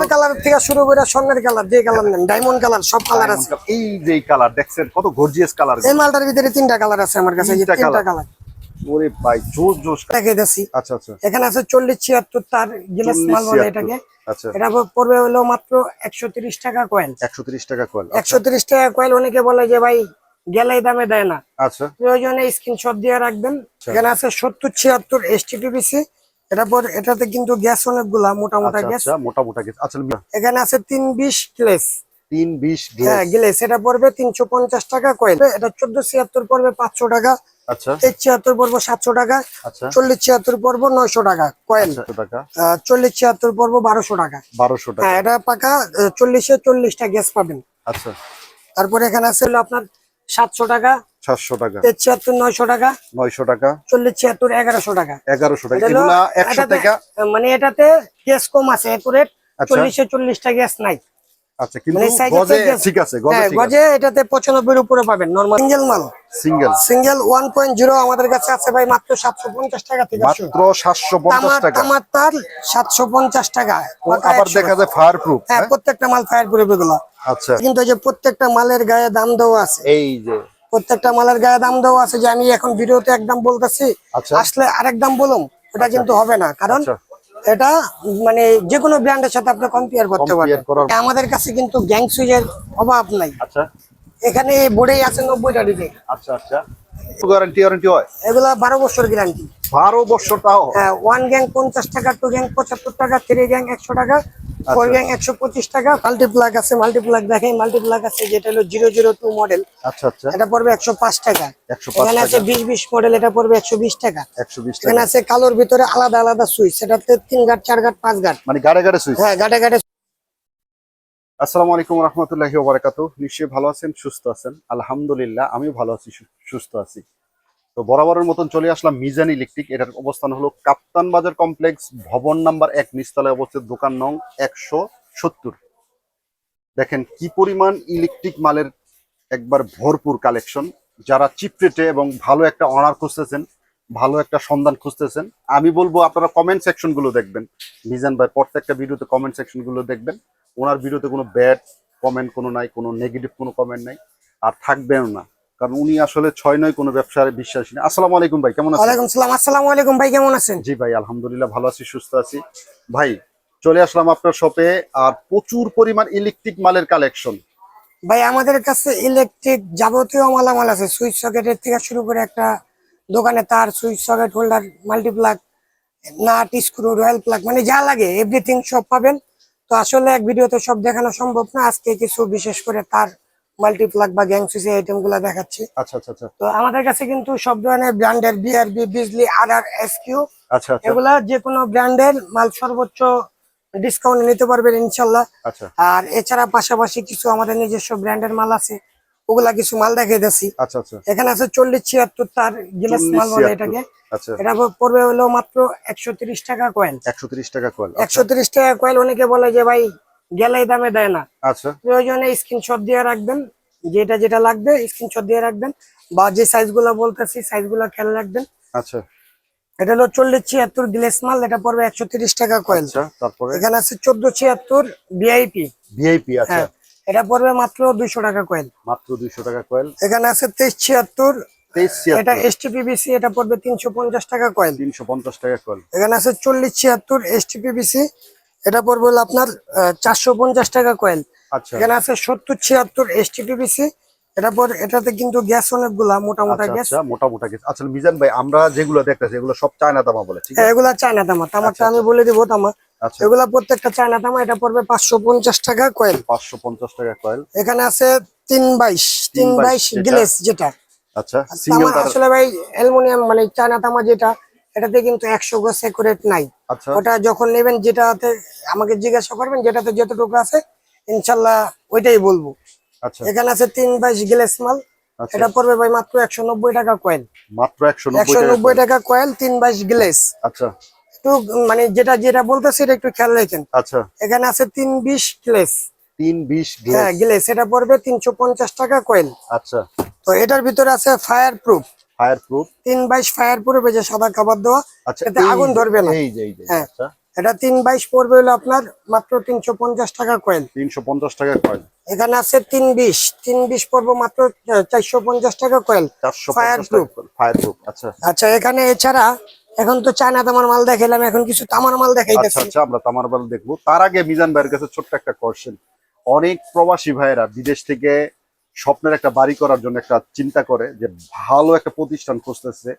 আর colour থেকে শুরু করে স্বর্ণের কালার যে কালার নেন ডায়মন্ড কালার সব কালার আছে। এই যে কালার দেখছেন কত গর্জিয়াস কালার এই মালটার ভিতরে তিনটা কালার আছে আমার কাছে তিনটা কালার ওরে ভাই দেখাই দিচ্ছি আচ্ছা আচ্ছা। এখানে আছে চল্লিশ ছিয়াত্তর তার গিলাস 40, মাল বলে এটাকে। আচ্ছা। এটা পড়বে হলো মাত্র একশো তিরিশ টাকা টাকা কয়েল তিরিশ টাকা কয়েল অনেকে বলে যে ভাই গেলেই দামে দেয় না। আচ্ছা। প্রয়োজনে স্ক্রিনশট দিয়ে রাখবেন। এখানে আছে এটা পর এটাতে কিন্তু গ্যাস অনেকগুলা মোটা মোটা আচ্ছা গ্যাস। আচ্ছা মোটা মোটা গেছে আচ্ছা এখানে আছে তিন বিশ গ্লেস। তিন বিশ হ্যাঁ গ্লেস। এটা পড়বে তিনশো পঞ্চাশ টাকা কয়েল এটা চোদ্দ ছিয়াত্তর পড়বে পাঁচশো টাকা। আচ্ছা। তেইশ ছিয়াত্তর পড়ব সাতশো টাকা। আচ্ছা। চল্লিশ ছিয়াত্তর পড়ব নয়শো টাকা কয়েল একশো টাকা। আহ, চল্লিশ ছিয়াত্তর পড়ব বারোশো টাকা। বারোশো টাকা। হ্যাঁ এটা পাকা আহ, চল্লিশে চল্লিশটা গ্যাস পাবেন। আচ্ছা। তারপরে এখানে আছে হলো আপনার সাতশো টাকা। সাতশো টাকা। ছিয়াত্তর নয়শো টাকা। নয়শো টাকা। চল্লিশ ছিয়াত্তর এগারোশো টাকা। এগারোশো টাকা। একশো টাকা। মানে এটাতে গ্যাস কম আছে একুরেট আচ্ছা। চল্লিশে চল্লিশটা গ্যাস নাই। আচ্ছা কিন্তু মানে গজে ঠিক আছে গজে হ্যাঁ এটাতে উপরে পাবেন নর্মাল সিঙ্গেল মাল। Single single one point zero আমাদের কাছে আছে ভাই মাত্র সাতশো পঞ্চাশ টাকা থেকে। মাত্র টাকা। তামার তার সাতশো পঞ্চাশ টাকা। ও আবার দেখা টাকা। যায় ফায়ার প্রুফ হ্যাঁ? প্রত্যেকটা মাল ফায়ার আচ্ছা। কিন্তু এই যে প্রত্যেকটা মালের গায়ে দাম দেওয়া আছে। এই যে। প্রত্যেকটা মালের গায়ে দাম দেওয়া আছে যে আমি এখন ভিডিওতে একদম বলতেছি আচ্ছা। আসলে আরেক দাম বলুম এটা কিন্তু হবে না। কারণ আচ্ছা। এটা মানে যে কোনো ব্র্যান্ডের সাথে আপনি কম্পেয়ার করতে পারবেন। আমাদের কাছে কিন্তু গ্যাং সুইজের অভাব নাই। আচ্ছা। এখানে বোর্ডেই আছে নব্বইটা ডিজাইন। আচ্ছা আচ্ছা। গ্যারান্টি ওয়ারেন্টি হয়? এগুলা বারো বছর গ্যারান্টি বারো বছর তাও? ওয়ান গ্যাং পঞ্চাশ টাকা টু গ্যাং পঁচাত্তর টাকা থ্রি গ্যাং একশো টাকা ফোর গ্যাং একশো পঁচিশ টাকা। মাল্টিপ্লাগ আছে মাল্টিপ্লাগ দেখেন মাল্টিপ্লাগ আছে যেটা হলো জিরো জিরো টু মডেল। আচ্ছা আচ্ছা। এটা পড়বে একশো পাঁচ টাকা। 105 এখানে আছে। বিশ বিশ মডেল এটা পড়বে একশো বিশ টাকা। এখানে আছে কালোর ভিতরে আলাদা আলাদা সুইচ সেটাতে তিন গাট চার গাট পাঁচ গাট মানে গাড়ে গাড়ে সুইচ? হ্যাঁ গাটে গাটে আসসালামু আলাইকুম রহমতুল্লাহি ওবারাকাত নিশ্চয়ই ভালো আছেন সুস্থ আছেন? আলহামদুলিল্লাহ আমিও ভালো আছি সুস্থ আছি। তো বরাবরের মতন চলে আসলাম মিজান ইলেকট্রিক। এটার অবস্থান হলো কাপ্তান বাজার কমপ্লেক্স, ভবন নাম্বার এক, নিচতলায় অবস্থিত দোকান নং একশো সত্তর। দেখেন কি পরিমাণ ইলেকট্রিক মালের একবার ভরপুর কালেকশন। যারা চিপ রেটে এবং ভালো একটা অনার খুঁজতেছেন, ভালো একটা সন্ধান খুঁজতেছেন, আমি বলব আপনারা কমেন্ট সেকশনগুলো দেখবেন। মিজান ভাই, প্রত্যেকটা ভিডিওতে কমেন্ট সেকশনগুলো দেখবেন। ওনার ভিডিওতে কোনো ব্যাড কমেন্ট কোনো নাই, কোনো নেগেটিভ কোনো কমেন্ট নাই। আর থাকবেও না। কারণ উনি আসলে ছয় নয় কোনো ব্যবসায় বিশ্বাসী না। আসসালামু আলাইকুম ভাই কেমন আছেন? ওয়ালাইকুম সালাম আসসালামু আলাইকুম ভাই কেমন আছেন? জি ভাই আলহামদুলিল্লাহ ভালো আছি সুস্থ আছি। ভাই চলে আসলাম আপনার শপে আর প্রচুর পরিমাণ ইলেকট্রিক মালের কালেকশন ভাই আমাদের কাছে ইলেকট্রিক যাবতীয় মালামাল আছে। সুইচ সকেটের থেকে শুরু করে একটা দোকানে তার switch socket holder multiplug nut screw royal plug মানে যা লাগে এভরিথিং সব পাবেন। তো আসলে এক ভিডিওতে সব দেখানো সম্ভব না। আজকে কিছু বিশেষ করে তার মাল্টিপ্লাগ বা গ্যাং সুইচের আইটেমগুলা দেখাচ্ছি। আচ্ছা আচ্ছা আচ্ছা। তো আমাদের কাছে কিন্তু সব ধরনের ব্র্যান্ডের বিআরবি বিজলি আর আর এস কিউ আচ্ছা আচ্ছা। এগুলা যে কোনো ব্র্যান্ডের মাল সর্বোচ্চ ডিসকাউন্ট নিতে পারবেন ইনশাল্লাহ। আচ্ছা। আর এছাড়া পাশাপাশি কিছু আমাদের নিজস্ব ব্র্যান্ডের মাল আছে ওগুলা কিছু মাল দেখিয়ে দিচ্ছি। আচ্ছা আচ্ছা। এখানে আছে চল্লিশ ছিয়াত্তর তার গিলাস মাল বলে এটাকে। এটা পড়বে হলো মাত্র একশো তিরিশ টাকা কয়েল একশো তিরিশ টাকা কয়েল একশো তিরিশ টাকা কয়েল অনেকে বলে যে ভাই গেলেই দামে দেয় না। আচ্ছা। প্রয়োজনে স্ক্রিনশট দিয়ে রাখবেন যেটা যেটা লাগবে স্ক্রিনশট দিয়ে রাখবেন বা যে সাইজগুলা বলতেছি সাইজগুলা খেয়াল রাখবেন। আচ্ছা। এটা হলো চল্লিশ ছিয়াত্তর গ্লেস মাল এটা পড়বে একশো তিরিশ টাকা কয়েল আচ্ছা তারপরে? এখানে আছে চোদ্দ ছিয়াত্তর ভিআইপি ভিআইপি আচ্ছা। হ্যাঁ এটা পড়বে মাত্র দুইশো টাকা কয়েল মাত্র দুইশো টাকা কয়েল এখানে আছে তেইশ ছিয়াত্তর। এটা এসটিপিবিসি এটা পড়বে তিনশো পঞ্চাশ টাকা কয়েল তিনশো পঞ্চাশ টাকা কয়েল এখানে আছে চল্লিশ ছিয়াত্তর এসটিপিবিসি এটা পড়বে হলো আপনার চারশো পঞ্চাশ টাকা কয়েল আচ্ছা। এখানে আছে সত্তর ছিয়াত্তর এসটিপিবিসি এটা পর এটাতে কিন্তু গ্যাস অনেকগুলা মোটা মোটা আচ্ছা গ্যাস আচ্ছা মোটা মোটা গেছে আচ্ছা মিজান ভাই আমরা যেগুলো দেখতেছি এগুলো সব চায়না দামা বলে ঠিক আছে? এগুলা চায়না তামা। তামারটা আচ্ছা, আমি বলে দিব তামা। আচ্ছা। এগুলা প্রত্যেকটা চায়না তামা এটা পড়বে পাঁচশো পঞ্চাশ টাকা কয়েল টাকা কয়েল এখানে আছে তিন বাইশ তিন বাইশ যেটা? গ্লেস যেটা। আচ্ছা সিঙ্গেল আসলে ভাই অ্যালুমিনিয়াম মানে চায়না তামা যেটা এটাতে কিন্তু একশো গো সেকুরেট নাই। আচ্ছা। ওটা যখন নেবেন যেটাতে আমাকে জিজ্ঞাসা করবেন যেটাতে যতটুকু আছে ইনশাল্লাহ ওইটাই বলব। আচ্ছা। এখানে আছে তিন বাইশ গ্লেস মাল। আচ্ছা। এটা পড়বে ভাই মাত্র একশো নব্বই টাকা কয়েল মাত্র একশো নব্বই টাকা নব্বই টাকা কয়েল তিন বাইশ গ্লেস। আচ্ছা। একটু মানে যেটা যেটা বলতেছি এটা একটু খেয়াল রাখেন। আচ্ছা। এখানে আছে তিন বিশ গ্লেস। তিন বিশ হ্যাঁ গ্লেস। এটা পড়বে তিনশো পঞ্চাশ টাকা কয়েল আচ্ছা। তো এটার ভিতরে আছে ফায়ার প্রুফ ফায়ার প্রুফ তিন বাইশ ফায়ার প্রুফ এই যে সাদা কাবার দেওয়া আচ্ছা এতে আগুন ধরবে না। এই যে এই যে হ্যাঁ। আচ্ছা। এটা তিন বাইশ পড়বে হলো আপনার মাত্র তিনশো পঞ্চাশ টাকা কয়েল তিনশো পঞ্চাশ টাকা কয়েল এখানে আছে তিন বিশ। তিন বিশ পড়ব মাত্র চারশো পঞ্চাশ টাকা কয়েল চারশো Fireproof। ফায়ার প্রুফ আচ্ছা। আচ্ছা এখানে এছাড়া এখন তো চায়না তামার মাল দেখাইলাম এখন কিছু তামার মাল আচ্ছা দেখাইতেছি। আচ্ছা আমরা তামার বেল দেখব। তার আগে মিজান ভাইয়ের কাছে ছোট্ট একটা কোশ্চেন অনেক প্রবাসী ভাইয়েরা বিদেশ থেকে স্বপ্নের একটা বাড়ি করার জন্য একটা চিন্তা করে যে ভালো একটা প্রতিষ্ঠান খুঁজতেছে।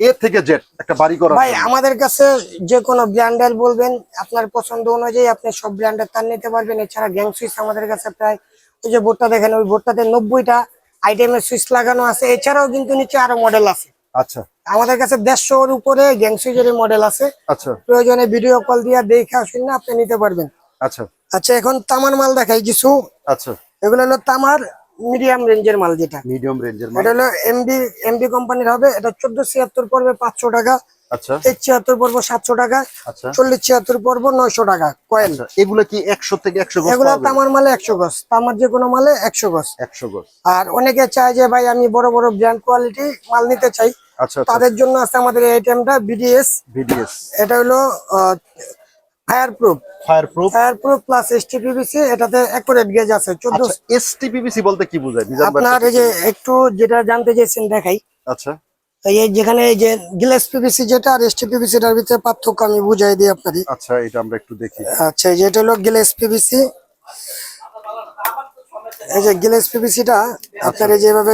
এ থেকে জেট একটা বাড়ি করার ভাই আমাদের কাছে যে কোনো ব্র্যান্ডের বলবেন আপনার পছন্দ অনুযায়ী আপনি সব ব্র্যান্ডের তার নিতে পারবেন। এছাড়া গ্যাং সুইচ আমাদের কাছে প্রায় ওই যে বোর্ডটা দেখেন ওই বোর্ডটাতে নব্বইটা আইটেমের সুইচ লাগানো আছে। এছাড়াও কিন্তু নিচে আরও মডেল আছে। আচ্ছা। আমাদের কাছে দেড়শোর উপরে গ্যাং সুইচের মডেল আছে। আচ্ছা। প্রয়োজনে ভিডিও কল দিয়ে দেখে আসুন না আপনি নিতে পারবেন। আচ্ছা। আচ্ছা এখন তামার মাল দেখাই কিছু। আচ্ছা। এগুলো হলো তামার মিডিয়াম রেঞ্জের মাল যেটা। মিডিয়াম রেঞ্জের মাল। এটা হলো এমবি এমবি কোম্পানির হবে এটা চোদ্দ ছিয়াত্তর পড়বে পাঁচশো টাকা। আচ্ছা। তেইশ ছিয়াত্তর পড়ব সাতশো টাকা। আচ্ছা। চল্লিশ ছিয়াত্তর পড়ব নয়শো টাকা কয়েল আচ্ছা এগুলো কি একশো থেকে একশো গজ এগুলো তামার মালে একশো গজ তামার যে কোনো মালে একশো গজ। একশো গজ। আর অনেকে চায় যে ভাই আমি বড় বড় ব্র্যান্ড কোয়ালিটি মাল নিতে চাই। আচ্ছা আচ্ছা। তাদের জন্য আছে আমাদের এই আইটেমটা বিডিএস ভিডিএস এটা হলো fire proof fire proof fire proof plus এটাতে অ্যাকুরেট গেজ আছে আচ্ছা বলতে কি বোঝায়? আপনার এই যে একটু যেটা জানতে দেখাই। আচ্ছা। এই যেখানে এই যে গ্লাস পিভিসি যেটা আর এর ভিতরে পার্থক্য আমি বুঝাই দিই আপনাদের আচ্ছা এটা আমরা একটু দেখি। আচ্ছা এই যে এটা হলো গ্লাস পিভিসি এই যে গ্লাস পিভিসিটা আপনার এই যেভাবে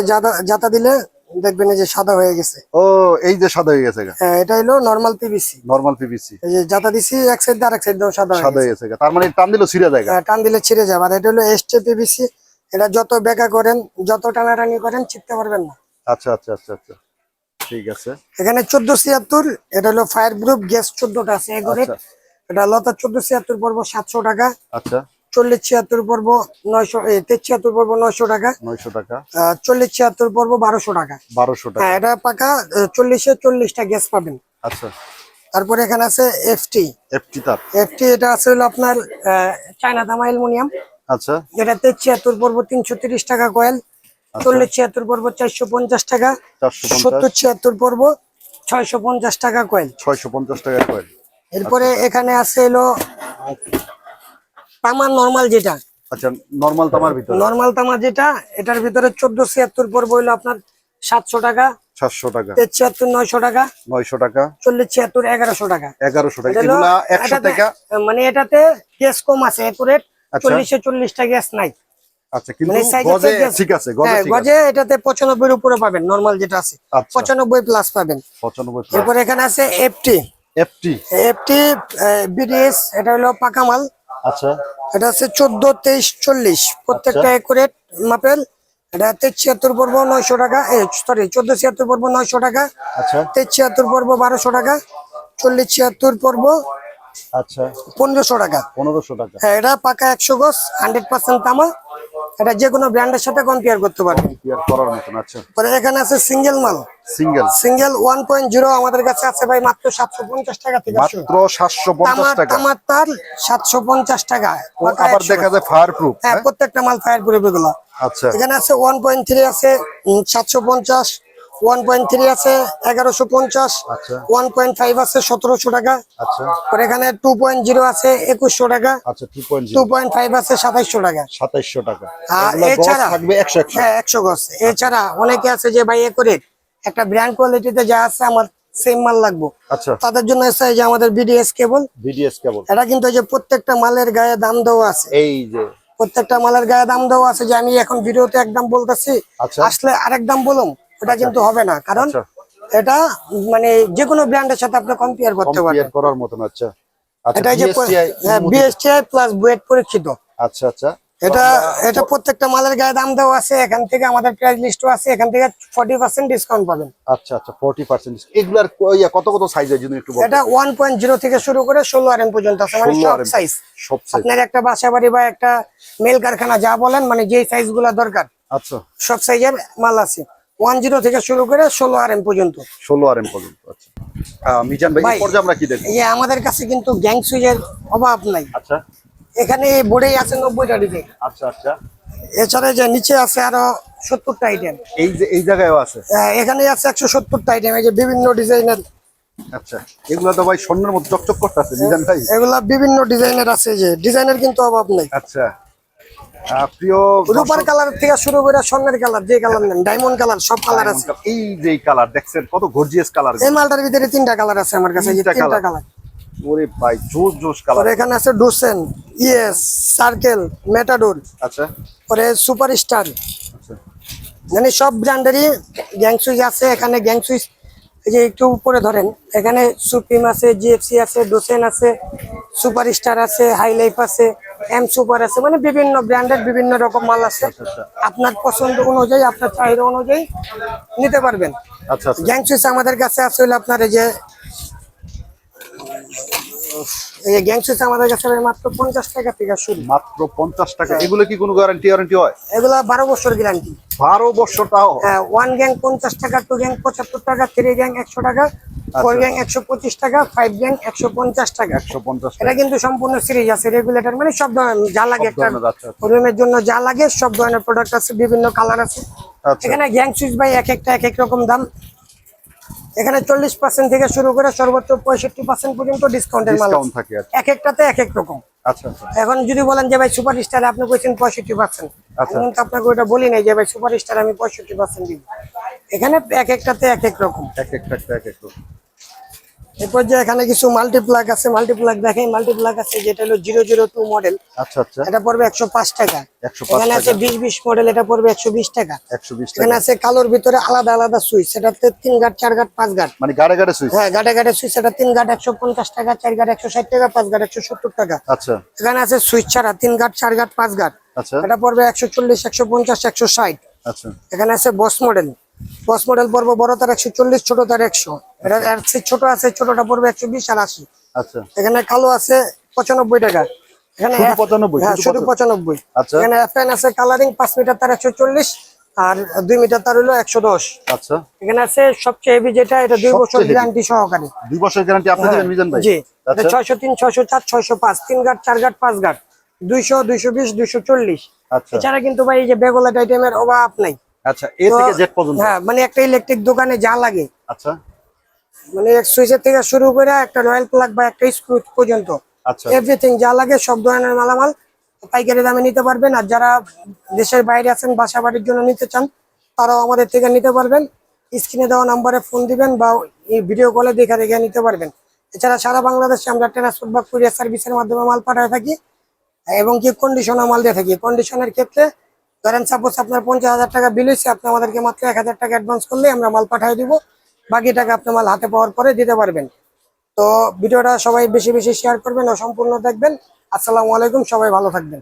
জাতা দিলে দেখবেন এই যে সাদা হয়ে গেছে। ও এই যে সাদা হয়ে গেছে হ্যাঁ এটা হলো নরমাল পিভিসি নরমাল পিভিসি এই যে জাতা দিছি এক সাইড দিয়ে আরেক সাইড দিয়েও সাদা সাদা হয়ে গেছে। তার মানে টান দিলেও ছিঁড়ে যায় হ্যাঁ, টান দিলে ছিঁড়ে যাবে আর এটা হলো এসটি পিভিসি এটা যত বেকা করেন যত টানাটানি করেন চিপতে পারবেন না। আচ্ছা আচ্ছা আচ্ছা আচ্ছা। ঠিক আছে। এখানে চোদ্দ ছিয়াত্তর এটা হলো ফায়ার গ্রুপ গ্যাস চোদ্দটা আছে এগুলো আচ্ছা। এটা লতা চোদ্দ ছিয়াত্তর পড়ব সাতশো টাকা। আচ্ছা। চল্লিশ ছিয়াত্তর পড়ব নয়শো ছিয়াত্তর পড়ব নয়শো টাকা। নয়শো টাকা। চল্লিশ ছিয়াত্তর পড়ব বারোশো টাকা। বারোশো টাকা। হ্যাঁ এটা পাকা চল্লিশে চল্লিশটা গ্যাস পাবেন। আচ্ছা। তারপরে এখানে আছে এফটি এফটি তার। এফটি এটা আছে হলো আপনার চায়না তামা অ্যালুমিনিয়াম। আচ্ছা। এটা ছিয়াত্তর পড়ব তিনশো তিরিশ টাকা কয়েল। চল্লিশ ছিয়াত্তর পড়ব চারশো পঞ্চাশ টাকা। সত্তর ছিয়াত্তর পড়ব ছয়শো পঞ্চাশ টাকা কয়েল। ছয়শো পঞ্চাশ টাকা কয়েন এরপরে এখানে আছে হলো তামা নর্মাল যেটা। আচ্ছা নর্মাল তামার ভিতরে? নর্মাল তামা যেটা এটার ভিতরে চোদ্দ ছিয়াত্তর পড়ব হলো আপনার সাতশো টাকা। সাতশো টাকা। তেইশ ছিয়াত্তর নয়শো টাকা। নয়শো টাকা। চল্লিশ ছিয়াত্তর এগারোশো টাকা। এগারোশো টাকা। এগুলা একশো এটাতে- টাকা মানে এটাতে গ্যাস কম আছে একুরেট আচ্ছা। গ্যাস নাই। আচ্ছা কিন্তু মানে গজে ঠিক আছে গজে হ্যাঁ ঠিক আছে। গজে এটাতে পঁচানব্বই উপরে পাবেন নর্মাল যেটা আছে। আচ্ছা। পঁচানব্বই প্লাস পাবেন। পঁচানব্বই এরপর এখানে আছে এফটি এফটি এফটি বিডিএস এটা হলো পাকা মাল। আচ্ছা। এটা আছে চোদ্দ তেইশ চল্লিশ। প্রত্যেকটা আচ্ছা। একুরেট মাপেল এটা ছিয়াত্তর পর্ব নয়শো টাকা সরি চোদ্দ ছিয়াত্তর পর্ব নয়শো টাকা আচ্ছা। তেইশ ছিয়াত্তর পর্ব বারোশো টাকা চল্লিশ ছিয়াত্তর পর্ব আচ্ছা। পনেরোশো টাকা। পনেরোশো টাকা। হ্যাঁ এটা পাকা একশো গজ হান্ড্রেড পার্সেন্ট তামা। এটা যে কোনো ব্র্যান্ডের সাথে কম্পেয়ার করতে পারবেন করার মতন আচ্ছা। পরে এখানে আছে সিঙ্গেল মাল। Single single one point zero আমাদের কাছে আছে ভাই মাত্র সাতশো পঞ্চাশ টাকা থেকে মাত্র সাতশো পঞ্চাশ তামার টাকা। আমার তার সাতশো পঞ্চাশ টাকা। আবার দেখা যায় ফায়ার প্রুফ হ্যাঁ? প্রত্যেকটা মাল ফায়ার করে এগুলো। আচ্ছা। এখানে আছে ওয়ান পয়েন্ট থ্রি আছে সাতশো পঞ্চাশ। ওয়ান পয়েন্ট থ্রি আছে এগারোশো পঞ্চাশ আচ্ছা। ওয়ান পয়েন্ট ফাইভ আছে সতেরোশো টাকা। আচ্ছা। আর এখানে টু পয়েন্ট জিরো আছে একুশশো টাকা। আচ্ছা টু পয়েন্ট ফাইভ আছে সাতাইশশো টাকা। সাতাইশশো টাকা। আর এছাড়া একশো একশো। হ্যাঁ একশো গজ এছাড়া অনেকে আছে যে ভাই এ করে একটা ব্র্যান্ড কোয়ালিটিতে যা আছে আমার সেম মাল লাগবো। আচ্ছা। তাদের জন্য যে আমাদের বিডিএস কেবল ভিডিএস কেবল এটা কিন্তু এই যে প্রত্যেকটা মালের গায়ে দাম দেওয়া আছে। এই যে। প্রত্যেকটা মালের গায়ে দাম দেওয়া আছে যে আমি এখন ভিডিওতে একদম বলতেছি আচ্ছা। আসলে আরেক দাম বলুন। ওটা কিন্তু হবে না। কারণ আচ্ছা। এটা মানে যে কোনো ব্র্যান্ডের সাথে আপনি কম্পেয়ার করতে পারবেন। করার মতন আচ্ছা। আচ্ছা এটা যে বিএসটিআই প্লাস বুয়েট পরীক্ষিত। আচ্ছা আচ্ছা। এটা এটা প্রত্যেকটা মালের গায়ে দাম দেওয়া আছে এখান থেকে আমাদের প্রাইস লিস্টও আছে এখান থেকে ফর্টি পার্সেন্ট ডিসকাউন্ট পাবেন। আচ্ছা আচ্ছা ফোর্টি পার্সেন্ট এগুলার ক- ইয়া কত কত সাইজ আছে যদি একটু বলতেন? এটা ওয়ান পয়েন্ট জিরো থেকে শুরু করে ষোলো আর এম পর্যন্ত আছে মানে সব সাইজ সব সাইজ আপনার একটা বাসা বাড়ি বা একটা মেল কারখানা যা বলেন মানে যেই সাইজগুলা দরকার আচ্ছা। সব সাইজের মাল আছে। ওয়ান জিরো থেকে শুরু করে ষোলো আর এম পর্যন্ত। ষোলো আর এম পর্যন্ত আচ্ছা। মিজান ভাই ভাই। পর্যায়ে আমরা কি দেখব? এই আমাদের কাছে কিন্তু গ্যাং সুইচের অভাব নাই। আচ্ছা। এখানে বোর্ডেই আছে নব্বইটা ডিজাইন। আচ্ছা আচ্ছা। এছাড়া যে নিচে আছে আরও সত্তরটা আইটেম এই যে এই জায়গায়ও আছে? এখানে আছে একশো সত্তরটা আইটেম এই যে বিভিন্ন ডিজাইনের। আচ্ছা। এগুলো তো ভাই স্বর্ণের মতো চকচক করতেছে মিজান ভাই। এগুলা বিভিন্ন ডিজাইনের আছে যে। ডিজাইনের কিন্তু অভাব নাই। আচ্ছা। রূপার কালার থেকে শুরু করে স্বর্ণের কালার যে কালার নেন ডায়মন্ড কালার সব কালার আছে। এই যে কালার দেখছেন কত গর্জিয়াস কালার এই মালটার ভিতরে তিনটা কালার আছে আমার কাছে তিনটা কালার। ওরে ভাই জোস জোস কালার। এখানে আছে ডোসেন ইয়েস সার্কেল মেটাডোর আচ্ছা। পরে সুপার স্টার আচ্ছা। মানে সব ব্র্যান্ডেরই গ্যাং সুইচ আছে এখানে গ্যাং সুইচ এই যে একটু উপরে ধরেন এখানে সুপ্রিম আছে জিএফসি আছে ডোসেন আছে সুপার স্টার আছে হাই লাইফ আছে এম সুপার আছে মানে বিভিন্ন ব্র্যান্ডের বিভিন্ন রকম মাল আছে। আচ্ছা। আপনার পছন্দ অনুযায়ী আপনার চাহিদা অনুযায়ী নিতে পারবেন। আচ্ছা আচ্ছা। গ্যাং সুইচ আমাদের কাছে আছে হলো আপনার এই যে এই গ্যাং সুইচ আমাদের কাছে মাত্র পঞ্চাশ টাকা থেকে শুরু। মাত্র পঞ্চাশ টাকা। এগুলো কি কোনো গ্যারান্টি ওয়ারেন্টি হয়? এগুলা বারো বছর গ্যারান্টি বারো বছর তাও? ওয়ান গ্যাং পঞ্চাশ টাকা টু গ্যাং পঁচাত্তর টাকা থ্রি গ্যাং একশো টাকা ফোর গ্যাং একশো পঁচিশ টাকা ফাইভ গ্যাং একশো পঞ্চাশ টাকা। একশো পঞ্চাশ এটা কিন্তু সম্পূর্ণ সিরিজ আছে রেগুলেটর মানে সব ধরনের যা লাগে একটা ধরনের, আচ্ছা। রুমের জন্য যা লাগে সব ধরনের প্রোডাক্ট আছে বিভিন্ন কালার আছে। আচ্ছা। এখানে গ্যাং সুইচ ভাই এক একটা এক এক রকম দাম। এখানে চল্লিশ পার্সেন্ট থেকে শুরু করে সর্বোচ্চ পঁয়ষট্টি পার্সেন্ট পর্যন্ত ডিসকাউন্টের মাল থাকে এক একটাতে এক এক রকম। আচ্ছা আচ্ছা। এখন যদি বলেন যে ভাই সুপার স্টার আপনি কইছেন পঁয়ষট্টি পার্সেন্ট আচ্ছা। কিন্তু আপনাকে ওটা বলি নাই যে ভাই সুপার স্টার আমি পঁয়ষট্টি পার্সেন্ট দিব। এখানে এক একটাতে এক এক রকম। এক একটা একটা এক এক রকম। এরপর যে এখানে কিছু মাল্টিপ্লাগ আছে মাল্টিপ্লাগ দেখেন মাল্টিপ্লাগ আছে যেটা হলো জিরো জিরো টু মডেল আচ্ছা আচ্ছা। এটা পড়বে একশো পাঁচ টাকা। 105 এখানে আছে বিশ বিশ মডেল এটা পড়বে একশো বিশ টাকা। একশো বিশ এখানে আছে কালোর ভিতরে আলাদা আলাদা সুইচ সেটাতে তিন গাট চার গাট পাঁচ গাট। মানে গাড়ে গাড়ে সুইচ? হ্যাঁ গাটে গাটে সুইচ এটা তিন গাট একশো পঞ্চাশ টাকা চার গাট একশো ষাট টাকা পাঁচ গাট একশো সত্তর টাকা। আচ্ছা। এখানে আছে সুইচ ছাড়া তিন গাট চার গাট পাঁচ গাট। আচ্ছা। এটা পড়বে একশো চল্লিশ একশো পঞ্চাশ একশো ষাট। আচ্ছা। এখানে আছে বস মডেল বস মডেল পড়বে বড় তার একশো চল্লিশ ছোট তার একশো। এটা ছোট আছে ছোটটা পড়বে একশো বিশ আর আশি। আচ্ছা। এখানে কালো আছে পঁচানব্বই টাকা। এখানে শুধু 95, হ্যাঁ পঁচানব্বই। আচ্ছা। এখানে এফএন আছে কালারিং পাঁচ মিটার তার একশো চল্লিশ আর দুই মিটার তার হলো একশো দশ। আচ্ছা। এখানে আছে সবচেয়ে হেভি যেটা এটা দুই বছর গ্যারান্টি সহকারে। দুই বছর গ্যারান্টি জি। আচ্ছা। ছয়শো তিন ছয়শো চার ছয়শো পাঁচ তিন গাট চার গাট পাঁচ গাট দুইশো দুইশো বিশ দুইশো চল্লিশ। এছাড়া কিন্তু ভাই এই যে বেগোলাট আইটেমের অভাব নাই। আচ্ছা এ থেকে জেড পর্যন্ত? হ্যাঁ মানে একটা ইলেকট্রিক দোকানে যা লাগে। আচ্ছা। মানে এক সুইচের থেকে শুরু করে একটা রয়্যাল প্লাগ বা একটা স্ক্রু পর্যন্ত। আচ্ছা। এভরিথিং যা লাগে সব ধরনের মালামাল পাইকারি দামে নিতে পারবেন। আর যারা দেশের বাইরে আছেন বাসা বাড়ির জন্য নিতে চান তারাও আমাদের থেকে নিতে পারবেন। স্ক্রিনে দেওয়া নাম্বারে ফোন দিবেন বা এই ভিডিও কলে দেখে দেখে নিতে পারবেন। এছাড়া সারা বাংলাদেশে আমরা ট্রান্সপোর্ট বা কুরিয়ার সার্ভিসের মাধ্যমে মাল পাঠায় থাকি এবং কি কন্ডিশনার মাল দিয়ে থাকি। কন্ডিশনের ক্ষেত্রে ধরেন সাপোজ আপনার পঞ্চাশ হাজার টাকা বিল হয়েছে আপনি আমাদেরকে মাত্র এক হাজার টাকা অ্যাডভান্স করলে আমরা মাল পাঠিয়ে দিব। বাকি টাকা আপনি মাল হাতে পাওয়ার পরে দিতে পারবেন। তো ভিডিওটা সবাই বেশি বেশি শেয়ার করবেন ও সম্পূর্ণ দেখবেন। আসসালামু আলাইকুম, সবাই ভালো থাকবেন।